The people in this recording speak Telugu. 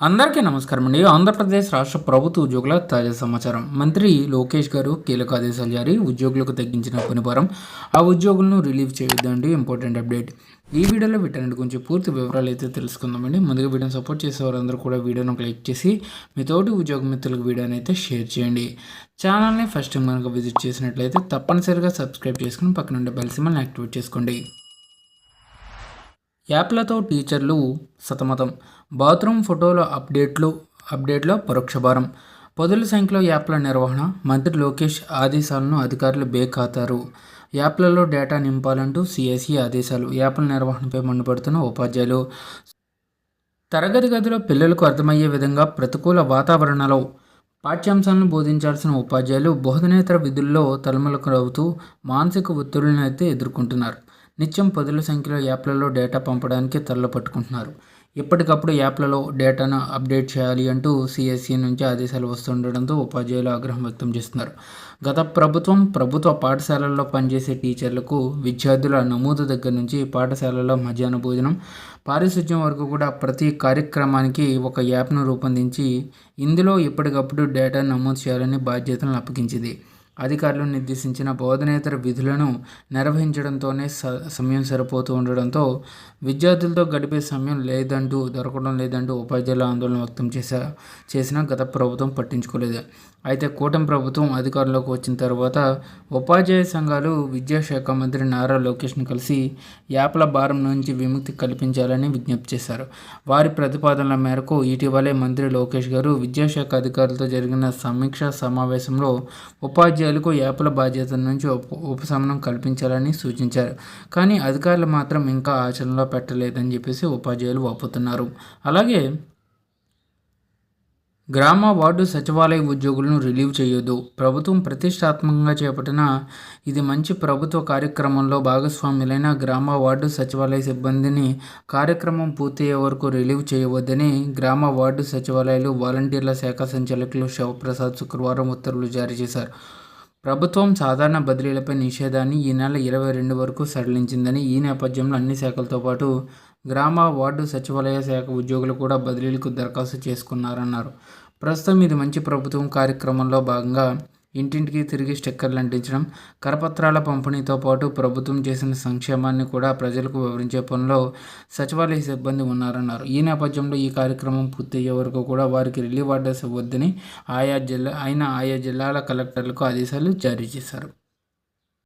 అందరికీ నమస్కారం అండి. ఆంధ్రప్రదేశ్ రాష్ట్ర ప్రభుత్వ ఉద్యోగుల తాజా సమాచారం. మంత్రి లోకేష్ గారు కీలక ఆదేశాలు జారీ ఉద్యోగులకు తగ్గించిన పనిభారం. ఆ ఉద్యోగులను రిలీవ్ చేయొద్దండి. Important update. ఈ వీడియోలో వీటన్నిటి గురించి పూర్తి వివరాలు అయితే తెలుసుకుందామండి. ముందుగా వీడియోని సపోర్ట్ చేసే వారందరూ కూడా వీడియోను లైక్ చేసి మీ తోటి ఉద్యోగ మిత్రులకు వీడియోని అయితే షేర్ చేయండి. ఛానల్ని ఫస్ట్ టైం కనుక విజిట్ చేసినట్లయితే తప్పనిసరిగా సబ్స్క్రైబ్ చేసుకుని పక్కన ఉండే బెల్ సిమ్మల్ని యాక్టివేట్ చేసుకోండి. యాప్లతో టీచర్లు సతమతం. బాత్రూమ్ ఫోటోల అప్డేట్లు అప్డేట్లో పరోక్ష భారం పదుల సంఖ్యలో యాప్ల నిర్వహణ మంత్రి లోకేష్ ఆదేశాలను అధికారులు బేఖాతారు. యాప్లలో డేటా నింపాలంటూ సిఎస్ఈ ఆదేశాలు యాప్ల నిర్వహణపై మండిపడుతున్న ఉపాధ్యాయులు. తరగతి గదిలో పిల్లలకు అర్థమయ్యే విధంగా ప్రతికూల వాతావరణంలో పాఠ్యాంశాలను బోధించాల్సిన ఉపాధ్యాయులు బోధనేతర విధుల్లో తలమలకు అవుతూ మానసిక ఒత్తిడులను అయితే ఎదుర్కొంటున్నారు. నిత్యం పదుల సంఖ్యలో యాప్లలో డేటా పంపడానికి పట్టుకుంటున్నారు. ఎప్పటికప్పుడు యాప్లలో డేటాను అప్డేట్ చేయాలి అంటూ సిఎస్సి నుంచి ఆదేశాలు వస్తుండడంతో ఉపాధ్యాయులు ఆగ్రహం వ్యక్తం చేస్తున్నారు. గత ప్రభుత్వం ప్రభుత్వ పాఠశాలల్లో పనిచేసే టీచర్లకు విద్యార్థుల నమోదు దగ్గర నుంచి పాఠశాలల్లో మధ్యాహ్న భోజనం పారిశుధ్యం వరకు కూడా ప్రతి కార్యక్రమానికి ఒక యాప్ను రూపొందించి ఇందులో ఎప్పటికప్పుడు డేటా నమోదు చేయాలని బాధ్యతలను అప్పగించింది. అధికారులు నిర్దేశించిన బోధనేతర విధులను నిర్వహించడంతోనే స సమయం సరిపోతూ ఉండడంతో విద్యార్థులతో గడిపే సమయం లేదంటూ దొరకడం లేదంటూ ఉపాధ్యాయుల ఆందోళన వ్యక్తం చేశా చేసినా గత ప్రభుత్వం పట్టించుకోలేదు. అయితే కూటమి ప్రభుత్వం అధికారంలోకి వచ్చిన తర్వాత ఉపాధ్యాయ సంఘాలు విద్యాశాఖ మంత్రి నారా లోకేష్ను కలిసి యాప్ల భారం నుంచి విముక్తి కల్పించాలని విజ్ఞప్తి చేశారు. వారి ప్రతిపాదనల మేరకు ఇటీవలే మంత్రి లోకేష్ గారు విద్యాశాఖ అధికారులతో జరిగిన సమీక్షా సమావేశంలో ఉపాధ్యాయ ఉపాధ్యాయులకు యాప్ల బాధ్యత నుంచి ఉపశమనం కల్పించాలని సూచించారు. కానీ అధికారులు మాత్రం ఇంకా ఆచరణలో పెట్టలేదని చెప్పేసి ఉపాధ్యాయులు వాపుతున్నారు. అలాగే గ్రామ వార్డు సచివాలయ ఉద్యోగులను రిలీవ్ చేయొద్దు. ప్రభుత్వం ప్రతిష్టాత్మకంగా చేపట్టిన ఇది మంచి ప్రభుత్వ కార్యక్రమంలో భాగస్వాములైన గ్రామ వార్డు సచివాలయ సిబ్బందిని కార్యక్రమం పూర్తయ్యే వరకు రిలీవ్ చేయవద్దని గ్రామ వార్డు సచివాలయాలు వాలంటీర్ల శాఖ సంచాలకులు శివప్రసాద్ శుక్రవారం ఉత్తర్వులు జారీ చేశారు. ప్రభుత్వం సాధారణ బదిలీలపై నిషేధాన్ని ఈ నెల ఇరవై రెండు వరకు సడలించిందని ఈ నేపథ్యంలో అన్ని శాఖలతో పాటు గ్రామ వార్డు సచివాలయ శాఖ ఉద్యోగులు కూడా బదిలీలకు దరఖాస్తు చేసుకున్నారన్నారు. ప్రస్తుతం ఇది మంచి ప్రభుత్వం కార్యక్రమంలో భాగంగా ఇంటింటికి తిరిగి స్టిక్కర్లు అంటించడం కరపత్రాల పంపిణీతో పాటు ప్రభుత్వం చేసిన సంక్షేమాన్ని కూడా ప్రజలకు వివరించే పనిలో సచివాలయ సిబ్బంది ఉన్నారన్నారు. ఈ నేపథ్యంలో ఈ కార్యక్రమం పూర్తయ్యే వరకు కూడా వారికి రిలీవ్ ఆర్డర్స్ ఇవ్వద్దని ఆయా జిల్లా ఆయన ఆయా జిల్లాల కలెక్టర్లకు ఆదేశాలు జారీ చేశారు.